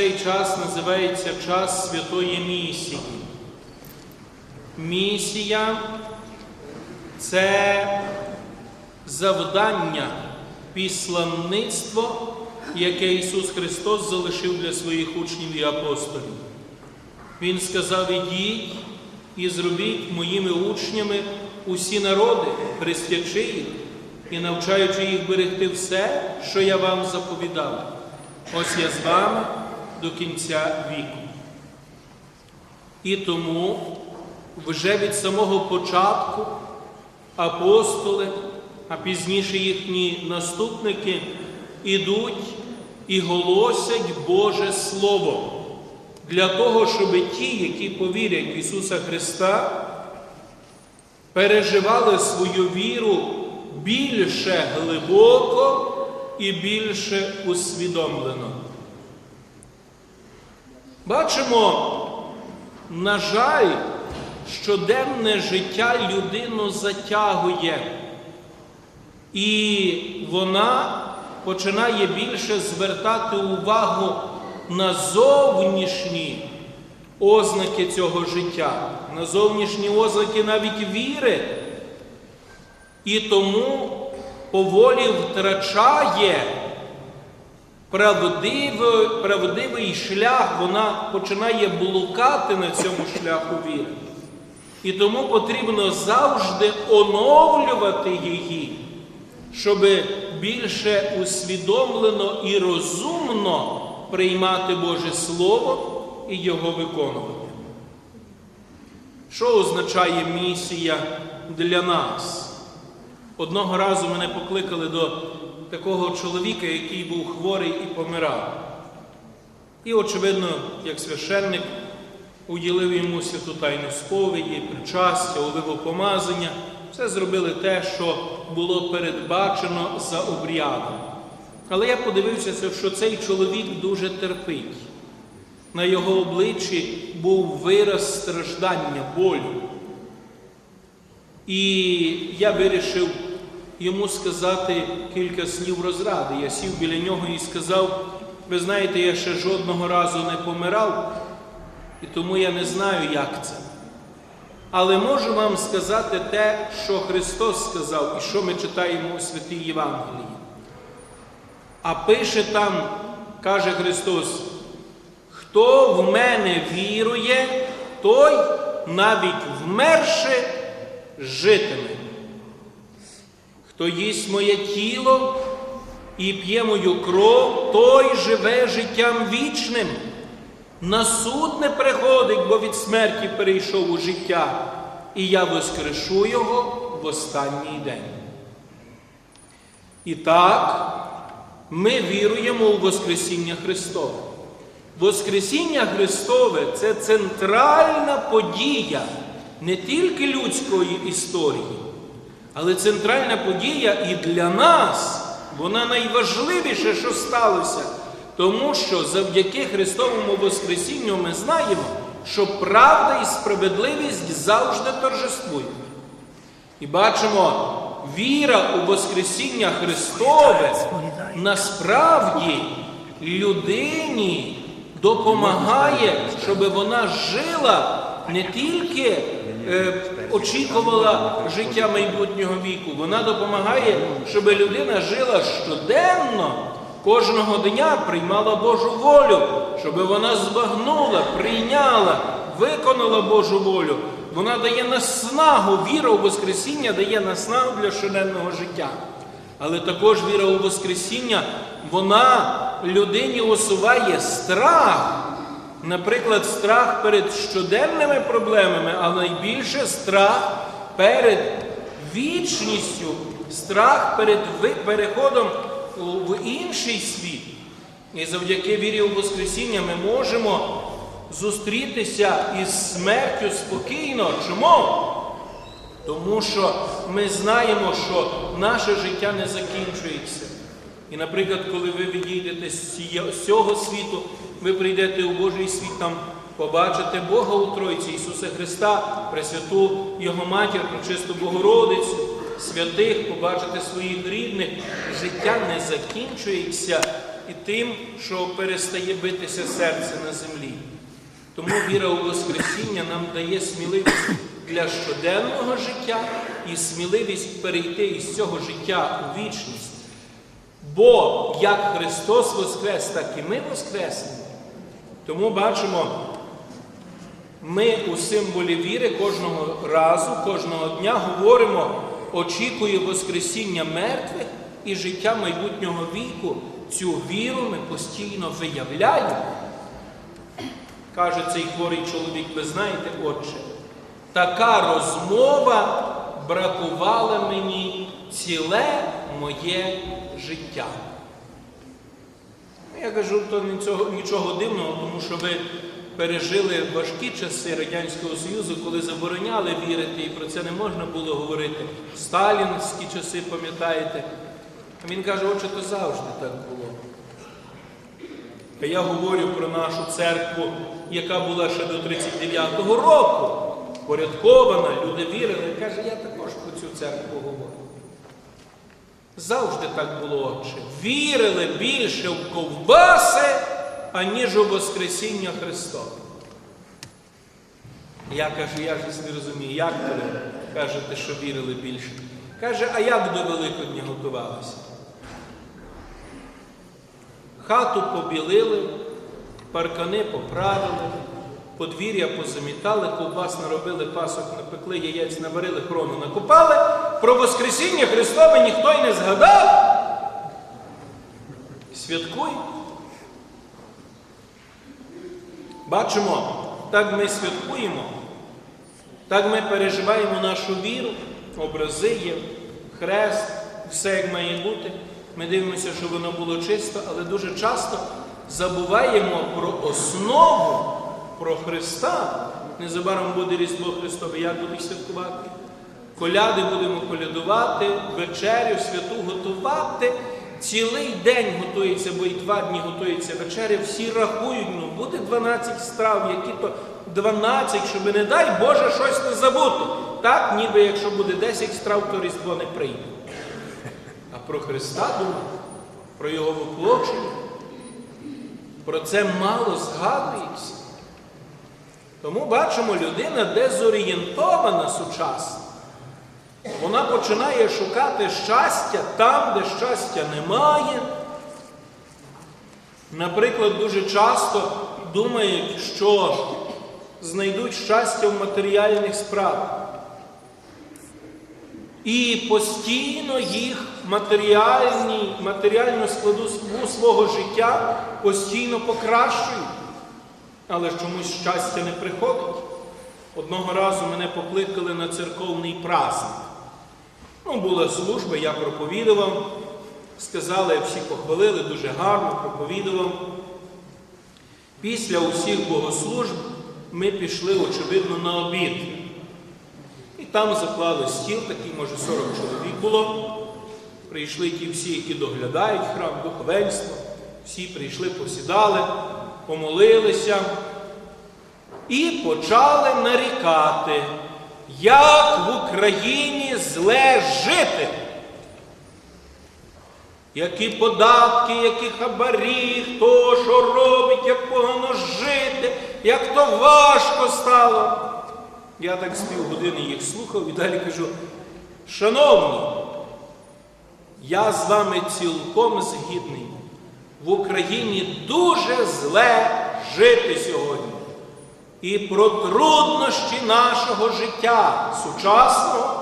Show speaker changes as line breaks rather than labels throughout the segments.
цей час називається час святої місії. Місія це завдання, післанництво, яке Ісус Христос залишив для своїх учнів і апостолів. Він сказав: ідіть і зробіть моїми учнями усі народи, хрестячи їх і навчаючи їх берегти все, що я вам заповідав. Ось я з вами до кінця віку. І тому вже від самого початку апостоли, а пізніше їхні наступники ідуть і голосять Боже Слово для того, щоб ті, які повірять в Ісуса Христа, переживали свою віру більше глибоко і більше усвідомлено. Бачимо, на жаль, щоденне життя людину затягує, і вона починає більше звертати увагу на зовнішні ознаки цього життя, на зовнішні ознаки навіть віри. І тому поволі втрачає правдивий, правдивий шлях, вона починає блукати на цьому шляху віри. І тому потрібно завжди оновлювати її, щоб більше усвідомлено і розумно приймати Боже Слово і його виконувати. Що означає місія для нас? Одного разу мене покликали до такого чоловіка, який був хворий і помирав. І, очевидно, як священник уділив йому святу тайну сповіді, причастя, оливопомазання, все зробили те, що було передбачено за обрядом. Але я подивився, що цей чоловік дуже терпить. На його обличчі був вираз страждання, болю. І я вирішив йому сказати кілька слів розради. Я сів біля нього і сказав: ви знаєте, я ще жодного разу не помирав, і тому я не знаю, як це. Але можу вам сказати те, що Христос сказав, і що ми читаємо у святій Євангелії. А пише там, каже Христос, хто в мене вірує, той навіть вмерши житиме. Хто їсть моє тіло і п'є мою кров, той живе життям вічним. На суд не приходить, бо від смерті перейшов у життя, і я воскрешу його в останній день. І так, ми віруємо у Воскресіння Христове. Воскресіння Христове це центральна подія не тільки людської історії, але центральна подія і для нас, вона найважливіше, що сталося. Тому що завдяки Христовому Воскресінню ми знаємо, що правда і справедливість завжди торжествують. І бачимо, віра у Воскресіння Христове насправді людині допомагає, щоб вона жила не тільки е, очікувала життя майбутнього віку, вона допомагає, щоб людина жила щоденно. Кожного дня приймала Божу волю, щоб вона збагнула, прийняла, виконала Божу волю. Вона дає наснагу, віра у Воскресіння дає наснагу для щоденного життя. Але також віра у Воскресіння, вона людині усуває страх. Наприклад, страх перед щоденними проблемами, а найбільше страх перед вічністю, страх перед переходом в інший світ. І завдяки вірі у Воскресіння ми можемо зустрітися із смертю спокійно. Чому? Тому що ми знаємо, що наше життя не закінчується. І, наприклад, коли ви відійдете з цього світу, ви прийдете у Божий світ там. Побачите Бога у Тройці, Ісуса Христа, Пресвяту Його Матір, Пречисту Богородицю, святих, побачите своїх рідних. Життя не закінчується і тим, що перестає битися серце на землі. Тому віра у Воскресіння нам дає сміливість для щоденного життя і сміливість перейти із цього життя у вічність. Бо як Христос Воскрес, так і ми Воскреснемо. Тому бачимо, ми у символі віри кожного разу, кожного дня говоримо, очікує Воскресіння мертвих і життя майбутнього віку. Цю віру ми постійно виявляємо. Каже цей хворий чоловік, ви знаєте, отче, така розмова бракувала мені ціле моє життя. Я кажу, то нічого, нічого дивного, тому що ви пережили важкі часи Радянського Союзу, коли забороняли вірити, і про це не можна було говорити. Сталінські часи, пам'ятаєте? Він каже, отче, то завжди так було. А я говорю про нашу церкву, яка була ще до 39-го року, порядкована, люди вірили. Каже, я також про цю церкву говорю. Завжди так було, отче. Вірили більше в ковбаси, аніж у Воскресіння Христове. Я кажу, я ж не розумію, як ви кажете, що вірили більше. Каже, а як до Великодня готувалися? Хату побілили, паркани поправили, подвір'я позамітали, ковбас наробили, пасок напекли, яєць наварили, хрону накопали. Про Воскресіння Христове ніхто й не згадав. Святкуй. Бачимо, так ми святкуємо, так ми переживаємо нашу віру, образи є, хрест, все як має бути. Ми дивимося, що воно було чисто, але дуже часто забуваємо про основу, про Христа. Незабаром буде Різдво Христове, як будуть святкувати. Коляди будемо колядувати, вечерю святу готувати. Цілий день готується, бо і два дні готується вечеря. Всі рахують, ну буде 12 страв, які то 12, щоб не дай Боже щось не забути. Так, ніби якщо буде 10 страв, то Різдво не прийде. А про Христа думати, про Його воплочення, про це мало згадується. Тому бачимо, людина дезорієнтована сучасна. Вона починає шукати щастя там, де щастя немає. Наприклад, дуже часто думають, що знайдуть щастя в матеріальних справах. І постійно їх матеріальні, матеріальну складу свого життя постійно покращують. Але чомусь щастя не приходить. Одного разу мене покликали на церковний праздник. Ну, була служба, я проповідував. Сказали, всі похвалили, дуже гарно проповідував. Після усіх богослужб ми пішли, очевидно, на обід. І там заклали стіл, такий, може, 40 чоловік було. Прийшли ті всі, які доглядають храм, духовенство. Всі прийшли, посідали, помолилися і почали нарікати, як в Україні зле жити. Які податки, які хабарі, хто що робить, як погано жити, як то важко стало. Я так з півгодини їх слухав і далі кажу, шановні, я з вами цілком згідний. В Україні дуже зле жити сьогодні. І про труднощі нашого життя сучасного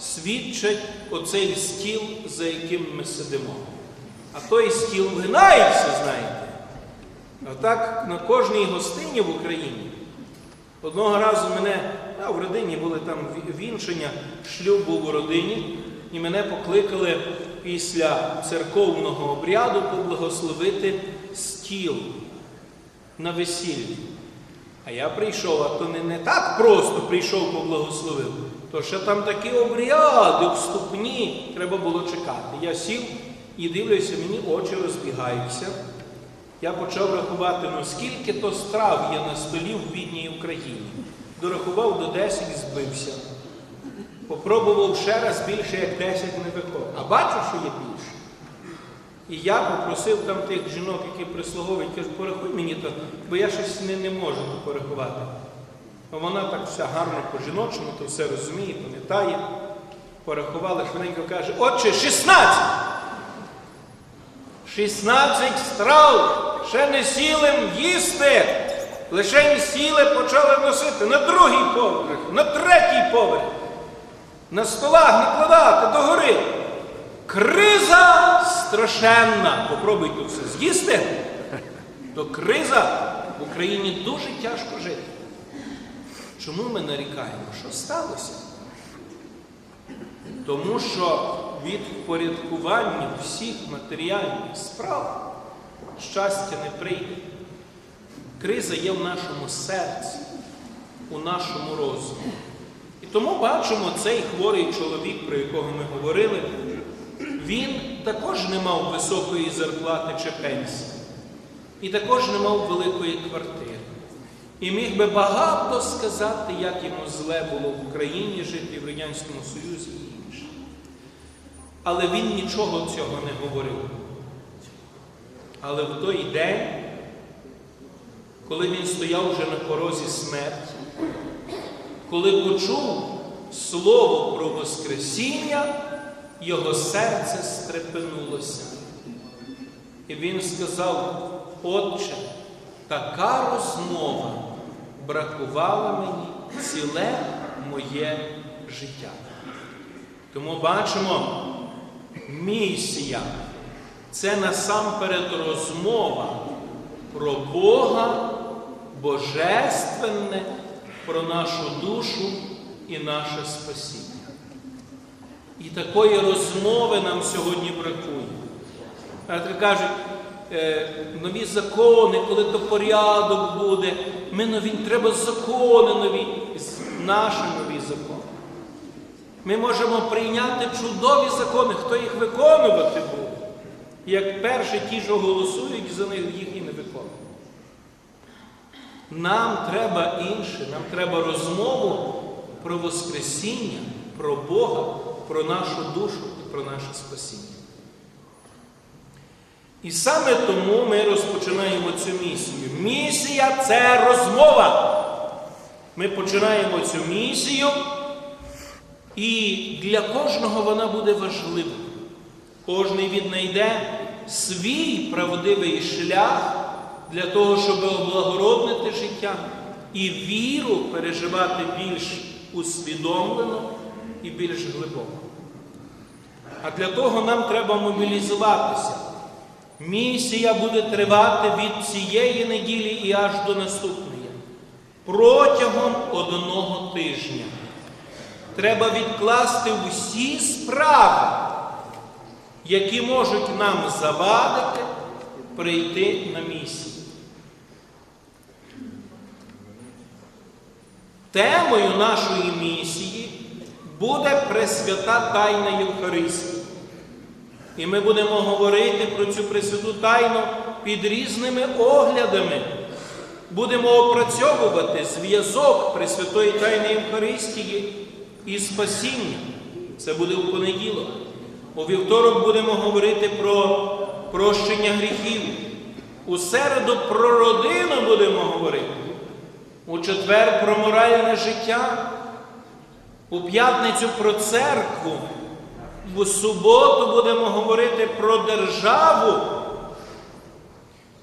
свідчить оцей стіл, за яким ми сидимо. А той стіл вгинається, знаєте. А так на кожній гостині в Україні. Одного разу мене, а в родині були там вінчення, шлюб був у родині, і мене покликали після церковного обряду поблагословити стіл на весіллі. А я прийшов, а то не, не так просто прийшов поблагословив, то ще там такі обряди вступні, треба було чекати. Я сів і дивлюся, мені очі розбігаються. я почав рахувати, ну скільки то страв є на столі в бідній Україні. Дорахував до 10 і збився. Попробував ще раз більше, як 10 не виходить. А бачу, що є більше. І я попросив там тих жінок, які прислуговують, кажу, порахуй мені то, бо я щось не, не можу порахувати. А вона так вся гарно по-жіночому, то все розуміє, пам'ятає. Порахувала, швиденько каже, отче, 16! 16 страв, ще не сіли їсти. Лише сіли, почали носити на другий поверх, на третій поверх, на столах накладати догори. Криза страшенна. Попробуйте все з'їсти, то криза в Україні дуже тяжко жити. Чому ми нарікаємо? Що сталося? Тому що від впорядкування всіх матеріальних справ щастя не прийде. Криза є в нашому серці, у нашому розумі. І тому бачимо цей хворий чоловік, про якого ми говорили, він також не мав високої зарплати чи пенсії, і також не мав великої квартири. І міг би багато сказати, як йому зле було в Україні жити, в Радянському Союзі і інше. Але він нічого цього не говорив. Але в той день, коли він стояв вже на порозі смерті, коли почув слово про Воскресіння, його серце стрепенулося. І він сказав, Отче, така розмова бракувала мені ціле моє життя. Тому бачимо, місія це насамперед розмова про Бога, Божественне, про нашу душу і наше спасіння. І такої розмови нам сьогодні бракує. Так кажуть, е, нові закони, коли то порядок буде, ми нові, треба закони нові, наші нові закони. Ми можемо прийняти чудові закони, хто їх виконувати буде. Як перші ті, що голосують за них, їх і не виконують. Нам треба інше, нам треба розмову про Воскресіння, про Бога, про нашу душу і про наше спасіння. І саме тому ми розпочинаємо цю місію. Місія це розмова. Ми починаємо цю місію, і для кожного вона буде важлива. Кожний віднайде свій правдивий шлях для того, щоб облагороднити життя і віру переживати більш усвідомлено більш глибоко. А для того нам треба мобілізуватися. Місія буде тривати від цієї неділі і аж до наступної. Протягом одного тижня. Треба відкласти усі справи, які можуть нам завадити прийти на місію. Темою нашої місії буде Пресвята Тайна Євхаристії. І ми будемо говорити про цю Пресвяту Тайну під різними оглядами. Будемо опрацьовувати зв'язок Пресвятої Тайни Євхаристії і спасіння. Це буде у понеділок. У вівторок будемо говорити про прощення гріхів. У середу про родину будемо говорити. У четвер про моральне життя. У п'ятницю про церкву. У суботу будемо говорити про державу.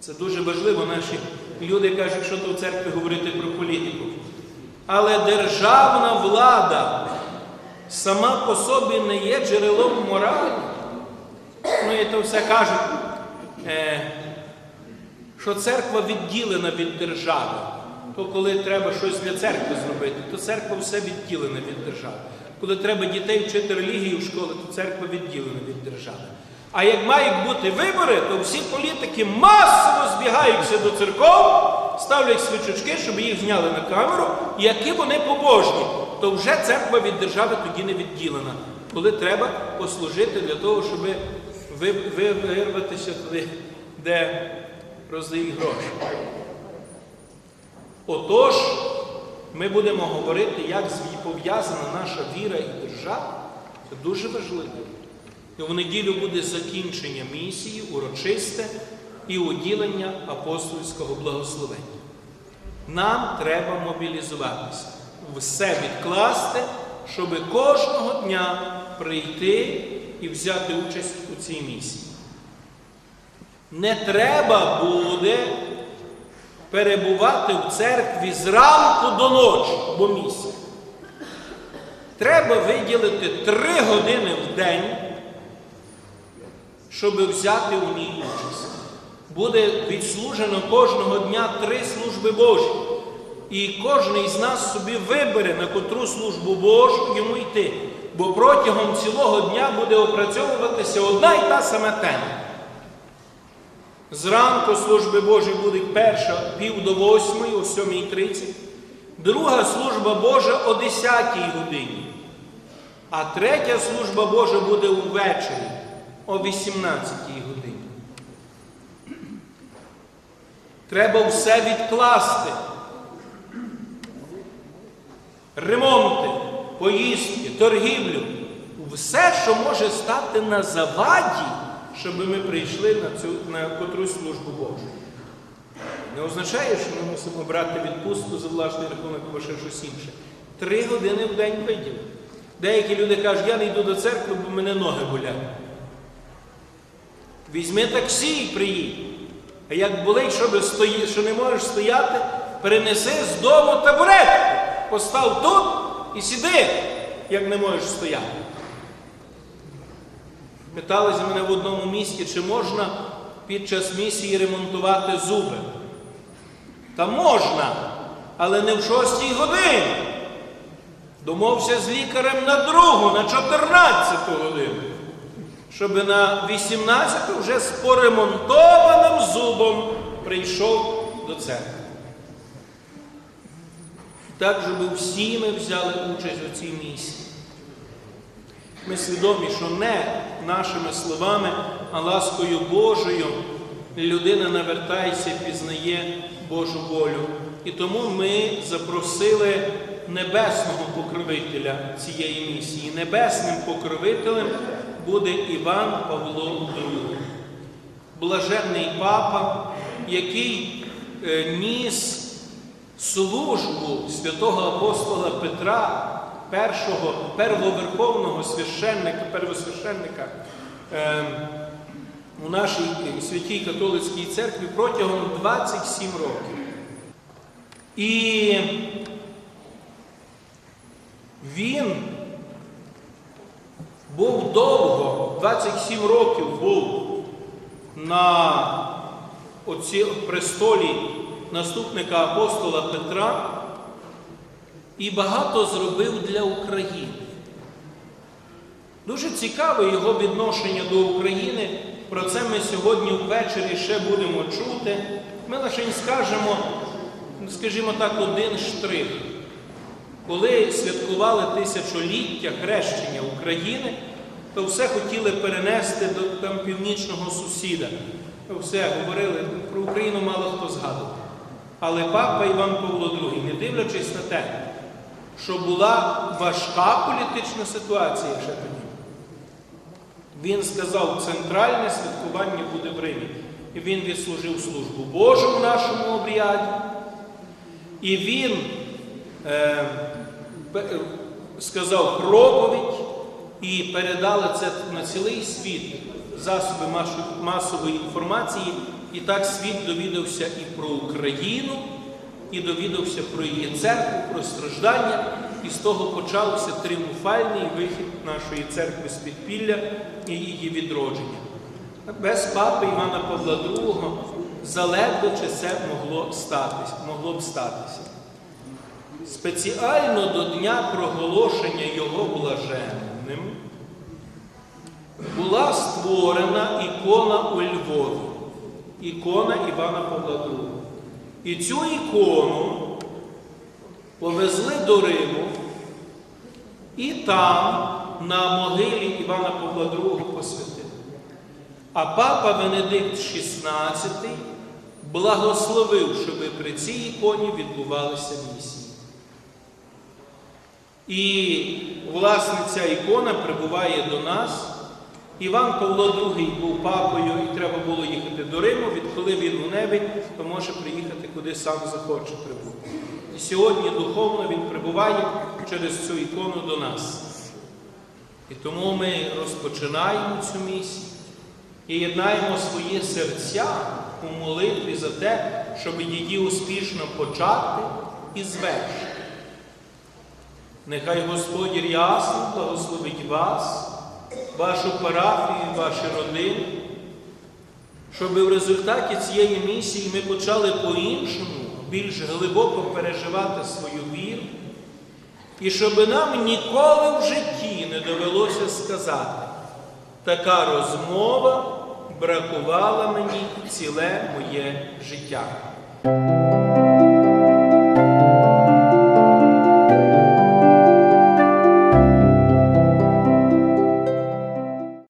Це дуже важливо. Наші люди кажуть, що то в церкві говорити про політику. Але державна влада сама по собі не є джерелом моралі. Ну і то все кажуть, е, що церква відділена від держави. То коли треба щось для церкви зробити, то церква все відділена від держави. Коли треба дітей вчити релігію в школі, то церква відділена від держави. А як мають бути вибори, то всі політики масово збігаються до церков, ставлять свічочки, щоб їх зняли на камеру, і які вони побожні, то вже церква від держави тоді не відділена. Коли треба послужити для того, щоб ви- ви- вирватися туди, де роздають гроші. Отож, ми будемо говорити, як пов'язана наша віра і держава. Це дуже важливо. І в неділю буде закінчення місії, урочисте і уділення апостольського благословення. Нам треба мобілізуватися, все відкласти, щоб кожного дня прийти і взяти участь у цій місії. Не треба буде перебувати в церкві зранку до ночі, бо місія. Треба виділити три години в день, щоб взяти у ній участь. Буде відслужено кожного дня три служби Божі. І кожен із нас собі вибере, на котру службу Божу йому йти. Бо протягом цілого дня буде опрацьовуватися одна і та сама тема. Зранку служби Божі буде перша пів до восьмої, о 7.30, друга служба Божа о 10 годині. А третя служба Божа буде увечері о 18 годині. Треба все відкласти. Ремонти, поїздки, торгівлю. Все, що може стати на заваді, щоб ми прийшли на цю на котрусь службу Божу. Не означає, що ми мусимо брати відпустку за власний рахунок або ще щось інше. Три години в день виділи. Деякі люди кажуть, я не йду до церкви, бо мене ноги болять. Візьми таксі і приїдь. А як болить, щоб стої, що не можеш стояти, перенеси з дому табуретку. Постав тут і сиди, як не можеш стояти. Питалися мене в одному місті, чи можна під час місії ремонтувати зуби. Та можна, але не в 6 годині. Домовся з лікарем на другу, на 14 годину, щоб на 18 вже з поремонтованим зубом прийшов до церкви. Так, щоб всі ми взяли участь у цій місії. Ми свідомі, що не нашими словами, а ласкою Божою людина навертається і пізнає Божу волю. І тому ми запросили небесного покровителя цієї місії. Небесним покровителем буде Іван Павло II, блаженний папа, який е, ніс службу святого апостола Петра, першого, первоверховного священника, первосвященника е, у нашій святій католицькій церкві протягом 27 років. І він був довго, 27 років був на оці престолі наступника апостола Петра і багато зробив для України. Дуже цікаве його відношення до України. Про це ми сьогодні ввечері ще будемо чути. Ми лише скажемо, скажімо так, один штрих. Коли святкували тисячоліття хрещення України, то все хотіли перенести до там, північного сусіда. Все говорили, про Україну мало хто згадував. Але папа Іван Павло II, не дивлячись на те, що була важка політична ситуація ще тоді, він сказав, центральне святкування буде в Римі. І він відслужив службу Божу в нашому обряді. І він е, пе- сказав проповідь і передали це на цілий світ засоби масової інформації. І так світ довідався і про Україну, і довідався про її церкву, про страждання. І з того почався тріумфальний вихід нашої церкви з підпілля і її відродження. Без папи Івана Павла II заледве чи це могло статись, могло б статися. Спеціально до дня проголошення його блаженним була створена ікона у Львові, ікона Івана Павла II. І цю ікону повезли до Риму, і там, на могилі Івана Павла II посвятили. А папа Венедикт XVI благословив, щоб при цій іконі відбувалися місії. І, власне, ця ікона прибуває до нас. Іван Павло II був папою, і треба було їхати до Риму. Відколи він у небі, то може приїхати куди сам захоче прибути. І сьогодні духовно він прибуває через цю ікону до нас. І тому ми розпочинаємо цю місію і єднаємо свої серця у молитві за те, щоб її успішно почати і звершити. Нехай Господь ясно благословить вас, вашу парафію, ваші родини, щоб в результаті цієї місії ми почали по-іншому, більш глибоко переживати свою віру, і щоб нам ніколи в житті не довелося сказати, така розмова бракувала мені ціле моє життя.